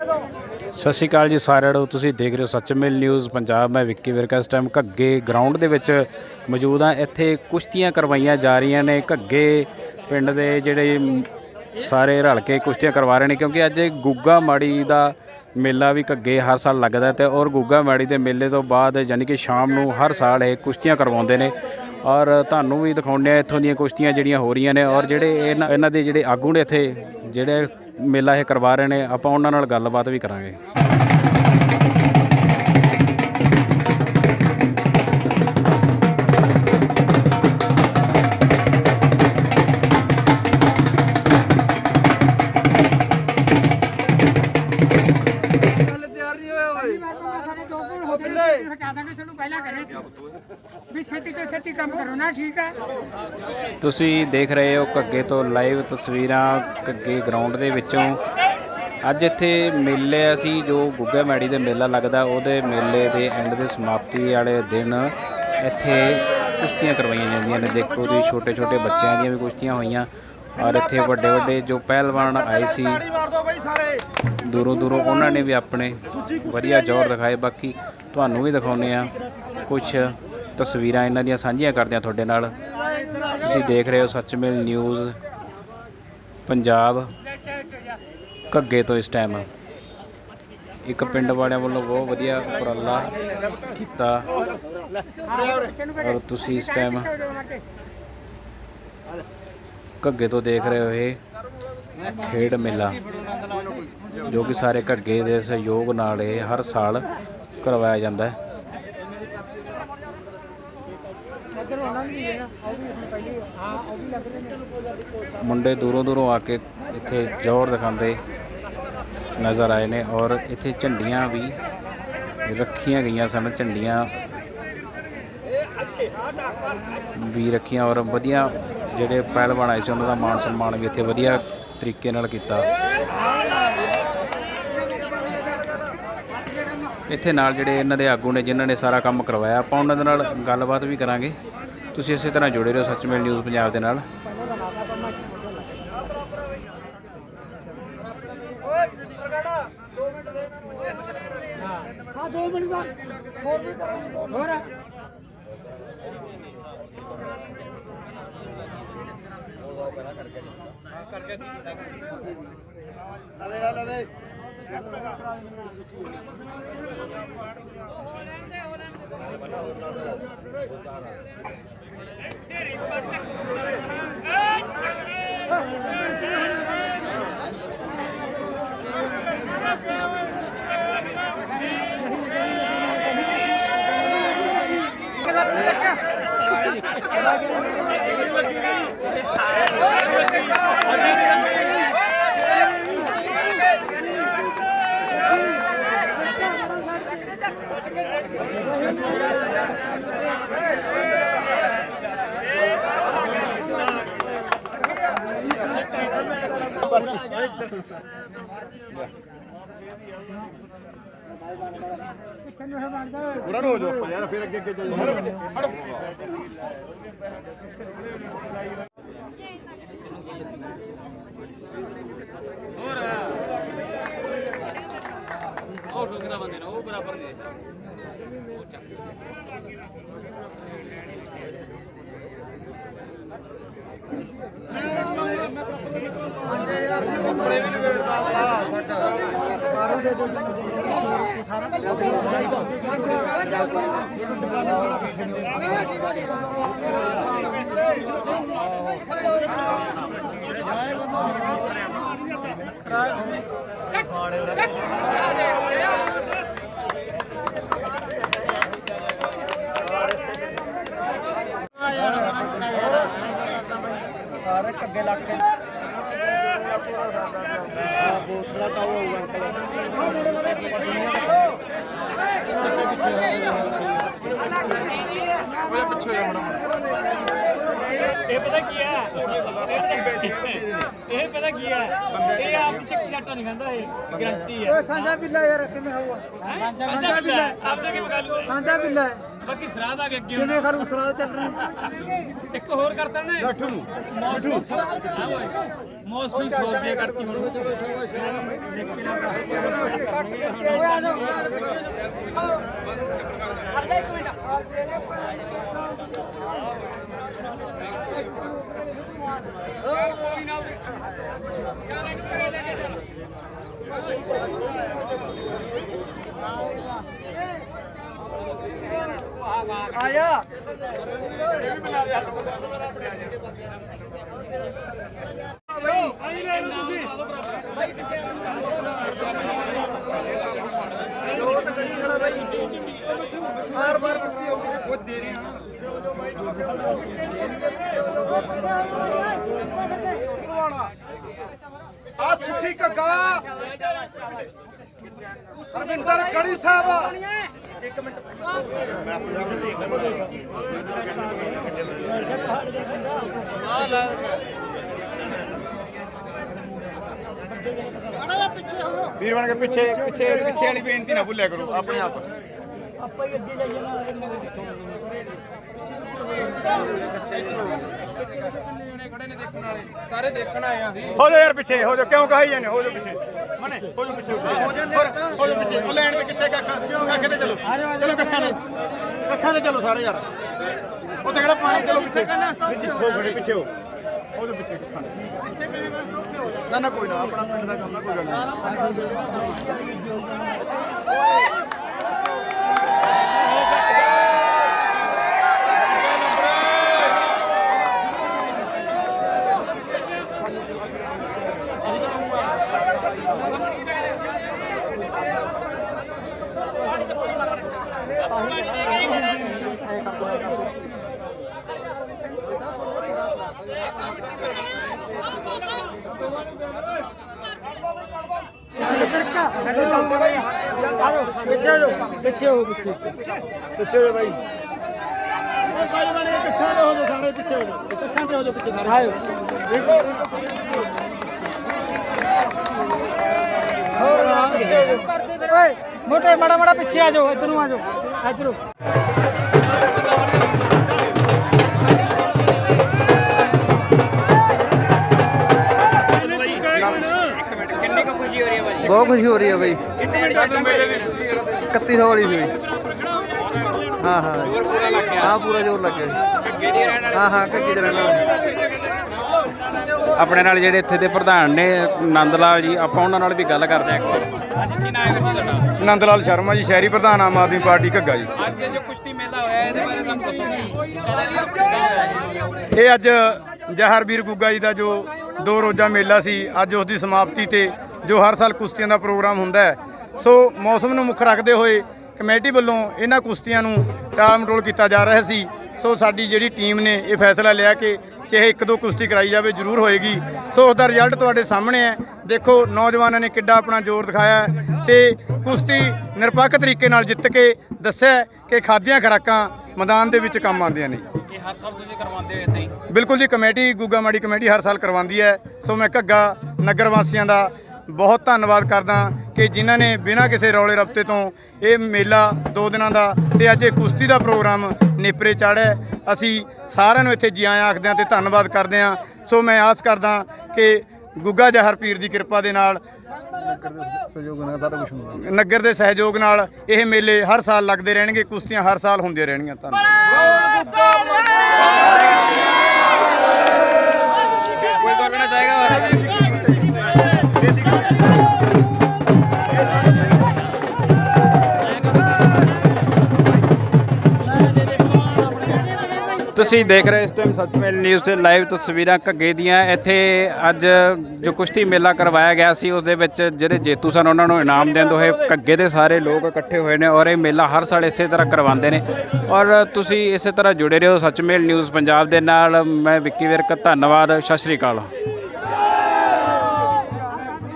ਸਤਿ ਸ਼੍ਰੀ ਅਕਾਲ ਜੀ ਸਾਰਿਆਂ ਨੂੰ। ਤੁਸੀਂ ਦੇਖ ਰਹੇ ਹੋ ਸੱਚਮੇਲ ਨਿਊਜ਼ ਪੰਜਾਬ। ਮੈਂ ਵਿੱਕੀ ਵਿਰਕ। ਇਸ ਟਾਈਮ ਘੱਗੇ ਗਰਾਊਂਡ ਦੇ ਵਿੱਚ ਮੌਜੂਦ ਹਾਂ। ਇੱਥੇ ਕੁਸ਼ਤੀਆਂ ਕਰਵਾਈਆਂ ਜਾ ਰਹੀਆਂ ਨੇ। ਘੱਗੇ ਪਿੰਡ ਦੇ ਜਿਹੜੇ ਸਾਰੇ ਰਲ ਕੇ ਕੁਸ਼ਤੀਆਂ ਕਰਵਾ ਰਹੇ ਨੇ। ਕਿਉਂਕਿ ਅੱਜ ਗੁੱਗਾ ਮਾੜੀ ਦਾ ਮੇਲਾ ਵੀ ਘੱਗੇ ਹਰ ਸਾਲ ਲੱਗਦਾ ਹੈ ਤੇ ਔਰ ਗੁੱਗਾ ਮਾੜੀ ਦੇ ਮੇਲੇ ਤੋਂ ਬਾਅਦ ਯਾਨੀ ਕਿ ਸ਼ਾਮ ਨੂੰ ਹਰ ਸਾਲ ਇਹ ਕੁਸ਼ਤੀਆਂ ਕਰਵਾਉਂਦੇ ਨੇ। ਔਰ ਤੁਹਾਨੂੰ ਵੀ ਦਿਖਾਉਂਦੇ ਆ ਇੱਥੋਂ ਦੀਆਂ ਕੁਸ਼ਤੀਆਂ ਜਿਹੜੀਆਂ ਹੋ ਰਹੀਆਂ ਨੇ। ਔਰ ਜਿਹੜੇ ਇਹਨਾਂ ਇਹਨਾਂ ਦੇ ਜਿਹੜੇ ਆਗੂ ਨੇ ਇੱਥੇ, ਜਿਹੜੇ ਮੇਲਾ ਇਹ ਕਰਵਾ ਰਹੇ ਨੇ ਆਪਾਂ ਉਹਨਾਂ ਨਾਲ ਗੱਲਬਾਤ ਵੀ ਕਰਾਂਗੇ। ਨਾ, ਠੀਕ ਹੈ ਤੁਸੀਂ ਦੇਖ ਰਹੇ ਹੋ ਘੱਗੇ ਤੋਂ ਲਾਈਵ ਤਸਵੀਰਾਂ ਘੱਗੇ ਗਰਾਊਂਡ ਦੇ ਵਿੱਚੋਂ। ਅੱਜ ਇੱਥੇ ਮੇਲੇ ਅਸੀਂ, ਜੋ ਗੁੱਗਾ ਮੈੜੀ ਦੇ ਮੇਲਾ ਲੱਗਦਾ, ਉਹਦੇ ਮੇਲੇ ਦੇ ਐਂਡ ਦੇ ਸਮਾਪਤੀ ਵਾਲੇ ਦਿਨ ਇੱਥੇ ਕੁਸ਼ਤੀਆਂ ਕਰਵਾਈਆਂ ਜਾਂਦੀਆਂ ਨੇ। ਦੇਖੋ ਜੀ ਛੋਟੇ ਛੋਟੇ ਬੱਚਿਆਂ ਦੀਆਂ ਵੀ ਕੁਸ਼ਤੀਆਂ ਹੋਈਆਂ ਔਰ ਇੱਥੇ ਵੱਡੇ ਵੱਡੇ ਜੋ ਪਹਿਲਵਾਨ ਆਏ ਸੀ ਦੂਰੋਂ ਦੂਰੋਂ ਉਹਨਾਂ ਨੇ ਵੀ ਆਪਣੇ ਵਧੀਆ ਜ਼ੋਰ ਦਿਖਾਏ। ਬਾਕੀ ਤੁਹਾਨੂੰ ਵੀ ਦਿਖਾਉਂਦੇ ਆ ਕੁਝ ਤਸਵੀਰਾਂ ਇਹਨਾਂ ਦੀਆਂ ਸਾਂਝੀਆਂ ਕਰਦੇ ਆ ਤੁਹਾਡੇ ਨਾਲ। ਤੁਸੀਂ ਦੇਖ ਰਹੇ ਹੋ ਸੱਚਮੇਲ ਨਿਊਜ਼, ਪੰਜਾਬ ਘੱਗੇ ਤੋਂ ਇਸ ਟਾਈਮ ਇੱਕ ਪਿੰਡ ਵਾਲਿਆਂ ਵੱਲੋਂ ਬਹੁਤ ਵਧੀਆ ਉਪਰਾਲਾ ਕੀਤਾ। ਔਰ ਤੁਸੀਂ ਇਸ ਟਾਈਮ ਘੱਗੇ ਤੋਂ ਦੇਖ ਰਹੇ ਹੋ ਇਹ ਖੇਡ ਮੇਲਾ, ਜੋ ਕਿ ਸਾਰੇ ਘੱਗੇ ਦੇ ਸਹਿਯੋਗ ਨਾਲ ਇਹ ਹਰ ਸਾਲ ਕਰਵਾਇਆ ਜਾਂਦਾ ਹੈ। ਮੁੰਡੇ ਦੂਰੋਂ ਦੂਰੋਂ ਆ ਕੇ ਇੱਥੇ ਜ਼ੋਰ ਦਿਖਾਉਂਦੇ ਨਜ਼ਰ ਆਏ ਨੇ ਔਰ ਇੱਥੇ ਝੰਡੀਆਂ ਵੀ ਰੱਖੀਆਂ ਗਈਆਂ ਸਨ, ਝੰਡੀਆਂ ਵੀ ਰੱਖੀਆਂ ਔਰ ਵਧੀਆ ਜਿਹੜੇ ਪਹਿਲਵਾਨ ਆਏ ਸੀ, ਉਹਨਾਂ ਦਾ ਮਾਣ ਸਨਮਾਨ ਵੀ ਇੱਥੇ ਵਧੀਆ ਤਰੀਕੇ ਨਾਲ ਕੀਤਾ। ਇੱਥੇ ਨਾਲ ਜਿਹੜੇ ਇਹਨਾਂ ਦੇ ਆਗੂ ਨੇ ਜਿਨ੍ਹਾਂ ਨੇ ਸਾਰਾ ਕੰਮ ਕਰਵਾਇਆ, ਆਪਾਂ ਉਹਨਾਂ ਦੇ ਨਾਲ ਗੱਲਬਾਤ ਵੀ ਕਰਾਂਗੇ। ਤੁਸੀਂ ਇਸੇ ਤਰ੍ਹਾਂ ਜੁੜੇ ਰਹੋ ਸੱਚਮੇਲ ਨਿਊਜ਼ ਪੰਜਾਬ ਦੇ ਨਾਲ। ਹਾਂ 2 ਮਿੰਟ ਦਾ ਹੋਰ ਵੀ ਕਰਾਂਗੇ ਦੋ ਹੋਰ ਲਵੇ। Hey! ਲਵੇ ਪੂਰਾ ਹੋ ਜਾਓ ਯਾਰ ਫਿਰ ਅੱਗੇ ਅੱਗੇ ਚੱਲ ਬੜੇ ਵੀ ਨਵੇੜਦਾ ਆ ਸਾਡਾ ਸਾਰੇ ਅੱਗੇ ਲੱਗ ਕੇ ਬੋਤਲਾ ਤਾਂ ਉਹ ਅੰਕਲ। ਇਹ ਪਤਾ ਕੀ ਹੈ? ਇਹ ਪਤਾ ਕੀ ਹੈ? ਇਹ ਆਪ ਚੱਕ ਜੱਟਾ ਨਹੀਂ ਖਾਂਦਾ ਇਹ। ਗਰੰਟੀ ਹੈ। ਓਏ ਸਾਂਝਾ ਬਿੱਲਾ ਯਾਰ ਕਿਵੇਂ ਹੋਊਗਾ? ਸਾਂਝਾ ਬਿੱਲਾ? ਆਪਦੇ ਕੀ ਗੱਲ ਸਾਂਝਾ ਬਿੱਲਾ ਹੈ। ਬਾਕੀ ਅੱਗੇ ਕਿਵੇਂ ਕਰੂ ਸਰਾਧ ਚੱਲ ਰਹੀ ਇੱਕ ਹੋਰ ਕਰਤਾ ਨੇ ਮੌਸ ਵੀ ਸੋਚ ਦੇ ਕਰਤੀ ਹੁਣ ਆਇਆ। ਉਹ ਤਾਂ ਕੜੀ ਖੜਾ ਬਾਈ ਬਾਰ ਬਾਰ ਕੁਸ਼ਤੀ ਹੋ ਗਈ ਬਹੁਤ ਦੇ ਰਹੇ ਹਾਂ ਆ ਸੁੱਖੀ ਘੱਗਾ। ਹਰਵਿੰਦਰ ਕੜੀ ਸਾਹਿਬ। ਵੀਰ ਬਣ ਕੇ ਪਿੱਛੇ ਪਿੱਛੇ ਪਿੱਛੇ ਵਾਲੀ ਬੇਨਤੀ ਨਾ ਭੁੱਲਿਆ ਕਰੋ ਆਪਣੇ ਆਪ। ਸਾਰੇ ਦੇਖਣ ਆਏ ਆ। ਹੋ ਜਾ ਯਾਰ ਪਿੱਛੇ ਹੋ ਜਾ ਕਿਉਂ ਕਹਾਈ ਜਾਂਦੇ ਹੋ? ਜਾ ਪਿੱਛੇ। ਮਨੇ ਹੋ ਜਾ ਪਿੱਛੇ ਹੋ ਜਾ ਹੋ ਜਾ ਪਿੱਛੇ। ਉਹ ਲੈਣ ਤੇ ਕਿੱਥੇ ਕੱਖ? ਕੱਖ ਤੇ ਚਲੋ। ਚਲੋ ਕੱਖਾਂ ਦੇ ਕੱਖਾਂ ਤੇ ਚਲੋ ਸਾਰੇ ਯਾਰ। ਉੱਥੇ ਕਿਹੜਾ ਪਾਣੀ ਚਲੋ ਪਿੱਛੇ? ਹੋ ਖੜੇ ਪਿੱਛੇ ਹੋ ਜਾ ਪਿੱਛੇ ਕੱਖਾਂ ਨਾ ਨਾ ਕੋਈ ਨਾ ਆਪਣਾ ਪਿੰਡ ਦਾ ਕੰਮ ਆ ਕੋਈ ਗੱਲ ਨਹੀਂ। ਪਿੱਛੇ ਹੋ ਪਿੱਛੇ ਹੋ ਜਾ ਬਾਈ ਉਹ ਕਾਲੇ ਬਣ ਕੇ ਕੱਖਾਂ ਹੋ ਜਾ ਸਾਰੇ ਪਿੱਛੇ ਹੋ ਜਾ ਕੱਖਾਂ ਹੋ ਜਾ ਪਿੱਛੇ ਸਾਰੇ ਆਇਓ ਓਏ, ਮੋਟੇ, ਮਾੜਾ ਮਾੜਾ ਪਿੱਛੇ ਆ ਜਾਓ, ਇੱਧਰ ਨੂੰ ਆ ਜਾਓ। ਇੱਧਰ। ਬਹੁਤ ਖੁਸ਼ੀ ਹੋ ਰਹੀ ਹੈ ਬਾਈ। 3100 ਵਾਲੀ ਸੀ ਹਾਂ ਹਾਂ। ਹਾਂ ਪੂਰਾ ਜ਼ੋਰ ਲੱਗਿਆ। ਜੀ ਹਾਂ ਹਾਂ ਕੱਗੀ ਦੇ ਰਹਿਣ ਵਾਲਾ ਆਪਣੇ ਨਾਲ ਜਿਹੜੇ ਇੱਥੇ ਦੇ ਪ੍ਰਧਾਨ ਨੇ ਨੰਦ ਲਾਲ ਜੀ ਆਪਾਂ ਉਹਨਾਂ ਨਾਲ ਵੀ ਗੱਲ ਕਰਦੇ ਹਾਂ। ਹਾਂਜੀ ਕੀ ਨਾਮ ਹੈ ਜੀ ਤੁਹਾਡਾ? ਨੰਦ ਲਾਲ ਸ਼ਰਮਾ ਜੀ ਸ਼ਹਿਰੀ ਪ੍ਰਧਾਨ ਆਮ ਆਦਮੀ ਪਾਰਟੀ ਘੱਗਾ ਜੀ। ਅੱਜ ਜੋ ਕੁਸ਼ਤੀ ਮੇਲਾ ਹੋਇਆ ਇਹਦੇ ਬਾਰੇ ਸਾਨੂੰ ਦੱਸੋ ਇਹ ਅੱਜ ਜਹਰਵੀਰ ਗੁੱਗਾ ਜੀ ਦਾ ਜੋ ਦੋ ਰੋਜ਼ਾ ਮੇਲਾ ਸੀ ਅੱਜ ਉਸ ਦੀ ਸਮਾਪਤੀ ਤੇ ਜੋ ਹਰ ਸਾਲ ਕੁਸ਼ਤੀਆਂ ਦਾ ਪ੍ਰੋਗਰਾਮ ਹੁੰਦਾ ਹੈ। ਸੋ ਮੌਸਮ ਨੂੰ ਮੁੱਖ ਰੱਖਦੇ ਹੋਏ ਕਮੇਟੀ ਵੱਲੋਂ ਇਹਨਾਂ ਕੁਸ਼ਤੀਆਂ ਨੂੰ ਟਾਲ ਮਟੋਲ ਕੀਤਾ ਜਾ ਰਿਹਾ ਸੀ। ਸੋ ਸਾਡੀ ਜਿਹੜੀ ਟੀਮ ਨੇ ਇਹ ਫੈਸਲਾ ਲਿਆ ਕਿ ਚਾਹੇ ਇੱਕ ਦੋ ਕੁਸ਼ਤੀ ਕਰਾਈ ਜਾਵੇ ਜ਼ਰੂਰ ਹੋਏਗੀ। ਸੋ ਉਸ ਦਾ ਰਿਜ਼ਲਟ ਤੁਹਾਡੇ ਸਾਹਮਣੇ ਹੈ। ਦੇਖੋ ਨੌਜਵਾਨਾਂ ਨੇ ਕਿੱਡਾ ਆਪਣਾ ਜ਼ੋਰ ਦਿਖਾਇਆ ਤੇ ਕੁਸ਼ਤੀ ਨਿਰਪੱਖ ਤਰੀਕੇ ਨਾਲ ਜਿੱਤ ਕੇ ਦੱਸਿਆ ਕਿ ਖਾਦੀਆਂ ਖੁਰਾਕਾਂ ਮੈਦਾਨ ਦੇ ਵਿੱਚ ਕੰਮ ਆਉਂਦੀਆਂ ਨੇ। ਇਹ ਹਰ ਸਾਲ ਤੁਸੀਂ ਕਰਵਾਉਂਦੇ ਹੋ ਇਦਾਂ ਹੀ? ਬਿਲਕੁਲ ਜੀ ਕਮੇਟੀ ਗੁੱਗਾ ਮਾੜੀ ਕਮੇਟੀ ਹਰ ਸਾਲ ਕਰਵਾਉਂਦੀ ਹੈ। ਸੋ ਮੈਂ ਘੱਗਾ ਨਗਰ ਵਾਸੀਆਂ ਦਾ ਬਹੁਤ ਧੰਨਵਾਦ ਕਰਦਾ ਕਿ ਜਿਨ੍ਹਾਂ ਨੇ ਬਿਨਾਂ ਕਿਸੇ ਰੌਲੇ ਰਪਤੇ ਤੋਂ ਇਹ ਮੇਲਾ ਦੋ ਦਿਨਾਂ ਦਾ ਤੇ ਅੱਜ ਇਹ ਕੁਸ਼ਤੀ ਦਾ ਪ੍ਰੋਗਰਾਮ ਨੇਪਰੇ ਚਾੜਿਆ ਅਸੀਂ ਸਾਰਿਆਂ ਨੂੰ ਇੱਥੇ ਜੀ ਆਇਆਂ ਆਖਦੇ ਹਾਂ ਤੇ ਧੰਨਵਾਦ ਕਰਦੇ ਹਾਂ। ਸੋ ਮੈਂ ਆਸ ਕਰਦਾ ਕਿ ਗੁੱਗਾ ਜਹਰ ਪੀਰ ਦੀ ਕਿਰਪਾ ਦੇ ਨਾਲ ਸਹਿਯੋਗ ਨਾਲ ਸਾਰਾ ਕੁਝ ਹੁੰਦਾ ਨਗਰ ਦੇ ਸਹਿਯੋਗ ਨਾਲ ਇਹ ਮੇਲੇ ਹਰ ਸਾਲ ਲੱਗਦੇ ਰਹਿਣਗੇ, ਕੁਸ਼ਤੀਆਂ ਹਰ ਸਾਲ ਹੁੰਦੀਆਂ ਰਹਿਣਗੀਆਂ ਧੰਨਵਾਦ ਕੋਈ ਬੋਲਣਾ ਚਾਹੇਗਾ ਤੁਸੀਂ ਦੇਖ ਰਹੇ ਇਸ ਟਾਈਮ ਸੱਚਮੇਲ ਨਿਊਜ਼ ਤੇ ਲਾਈਵ ਤਸਵੀਰਾਂ ਘੱਗੇ ਦੀਆਂ। ਇੱਥੇ ਅੱਜ ਜੋ ਕੁਸ਼ਤੀ ਮੇਲਾ ਕਰਵਾਇਆ ਗਿਆ ਸੀ, ਉਸ ਦੇ ਵਿੱਚ ਜਿਹੜੇ ਜੇਤੂ ਸਨ, ਉਹਨਾਂ ਨੂੰ ਇਨਾਮ ਦੇਣ ਹੋਏ ਘੱਗੇ ਦੇ ਸਾਰੇ ਲੋਕ ਇਕੱਠੇ ਹੋਏ ਨੇ ਔਰ ਇਹ ਮੇਲਾ ਹਰ ਸਾਲ ਇਸੇ ਤਰ੍ਹਾਂ ਕਰਵਾਉਂਦੇ ਨੇ। ਔਰ ਤੁਸੀਂ ਇਸੇ ਤਰ੍ਹਾਂ ਜੁੜੇ ਰਹੋ ਸੱਚਮੇਲ ਨਿਊਜ਼ ਪੰਜਾਬ ਦੇ ਨਾਲ। ਮੈਂ ਵਿੱਕੀ ਵਿਰਕ, ਧੰਨਵਾਦ, ਸਤਿ ਸ਼੍ਰੀ ਅਕਾਲ।